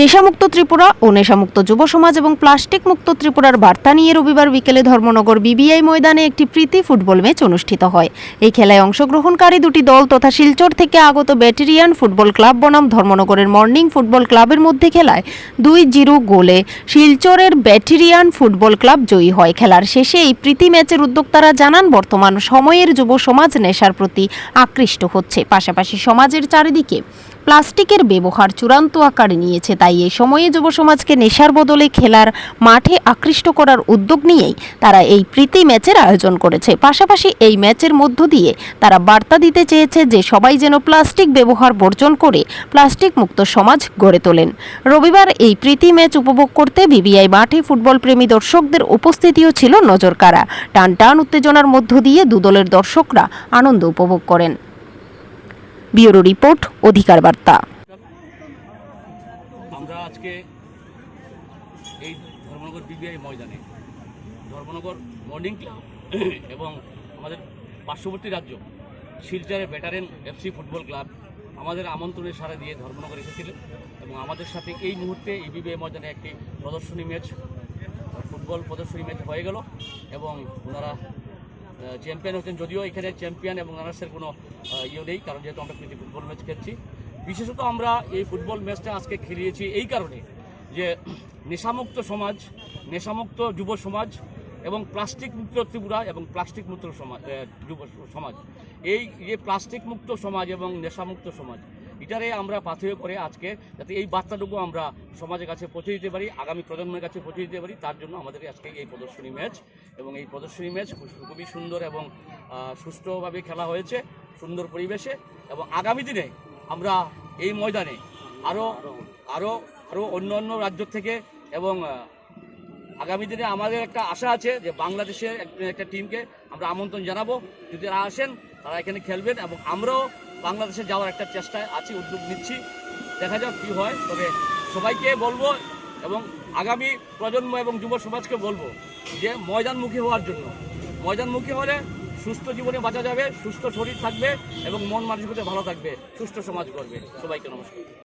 নেশামুক্ত ত্রিপুরা ও নেশামুক্ত যুব সমাজ এবং প্লাস্টিক মুক্ত ত্রিপুরার বার্তা নিয়ে রবিবার বিকেলে ধর্মনগর বিবিআই ময়দানে একটি প্রীতি ফুটবল ম্যাচ অনুষ্ঠিত হয়। এই খেলায় অংশগ্রহণকারী দুটি দল তথা শিলচর থেকে আগত ব্যাটেরিয়ান ফুটবল ক্লাব বনাম ধর্মনগরের মর্নিং ফুটবল ক্লাবের মধ্যে খেলায় দুই জিরো গোলে শিলচরের ব্যাটেরিয়ান ফুটবল ক্লাব জয়ী হয়। খেলার শেষে এই প্রীতি ম্যাচের উদ্যোক্তারা জানান, বর্তমান সময়ের যুব সমাজ নেশার প্রতি আকৃষ্ট হচ্ছে। পাশাপাশি সমাজের চারিদিকে প্লাস্টিকের ব্যবহার চূড়ান্ত আকার নিয়েছে, তাই এই সময়ে যুব সমাজকে নেশার বদলে খেলার মাঠে আকৃষ্ট করার উদ্যোগ নিয়েই তারা এই প্রীতি ম্যাচের আয়োজন করেছে। পাশাপাশি এই ম্যাচের মধ্য দিয়ে তারা বার্তা দিতে চেয়েছে যে সবাই যেন প্লাস্টিক ব্যবহার বর্জন করে প্লাস্টিক মুক্ত সমাজ গড়ে তোলেন। রবিবার এই প্রীতি ম্যাচ উপভোগ করতে বিবিআই মাঠে ফুটবল প্রেমী দর্শকদের উপস্থিতিও ছিল নজরকাড়া। টান টান উত্তেজনার মধ্য দিয়ে দুদলের দর্শকরা আনন্দ উপভোগ করেন। ব্যুরো রিপোর্ট, অধিকার বার্তা। আমরা আজকে এই ধর্মনগর বিবিআই ময়দানে, ধর্মনগর মর্নিং ক্লাব এবং আমাদের পার্শ্ববর্তী রাজ্য, শিলচরের ব্যাটারেন এফসি ফুটবল ক্লাব আমাদের আমন্ত্রণে সারা দিয়ে ধর্মনগর এসেছিলেন এবং আমাদের সাথে এই মুহূর্তে এই বিবিআই ময়দানে একটি প্রদর্শনী ম্যাচ ফুটবল প্রদর্শনী ম্যাচ হয়ে গেল এবং ওনারা চ্যাম্পিয়ন হচ্ছেন যদিও এখানে চ্যাম্পিয়ন এবং রানার্সের কোনো ইয়ে নেই, কারণ যেহেতু আমরা প্রীতি ফুটবল ম্যাচ খেলছি। বিশেষত আমরা এই ফুটবল ম্যাচটা আজকে খেলিয়েছি এই কারণে যে নেশামুক্ত সমাজ, নেশামুক্ত যুব সমাজ এবং প্লাস্টিক মুক্ত ত্রিপুরা এবং প্লাস্টিক মুক্ত সমাজ যুব সমাজ। এই যে প্লাস্টিক মুক্ত সমাজ এবং নেশামুক্ত সমাজ এটারে আমরা পাথেয় করে আজকে যাতে এই বার্তাটুকু আমরা সমাজের কাছে পৌঁছে দিতে পারি, আগামী প্রজন্মের কাছে পৌঁছে দিতে পারি, তার জন্য আমাদের আজকে এই প্রদর্শনী ম্যাচ এবং এই প্রদর্শনী ম্যাচ খুব- খুবই সুন্দর এবং সুষ্ঠুভাবে খেলা হয়েছে, সুন্দর পরিবেশে এবং আগামী দিনে আমরা এই ময়দানে আরও আরও আরও অন্য অন্য রাজ্য থেকে এবং আগামী দিনে আমাদের একটা আশা আছে যে বাংলাদেশের একটা টিমকে আমরা আমন্ত্রণ জানাব। যদি তারা আসেন, তারা এখানে খেলবেন এবং আমরাও বাংলাদেশে যাওয়ার একটা চেষ্টায় আছি, উদ্যোগ নিচ্ছি। দেখা যাক কী হয়, তবে সবাইকে বলব এবং আগামী প্রজন্ম এবং যুব সমাজকে বলব যে ময়দানমুখী হওয়ার জন্য। ময়দানমুখী হলে সুস্থ জীবনে বাঁচা যাবে, সুস্থ শরীর থাকবে এবং মন মানসিকতা ভালো থাকবে, সুস্থ সমাজ করবে সবাইকে নমস্কার।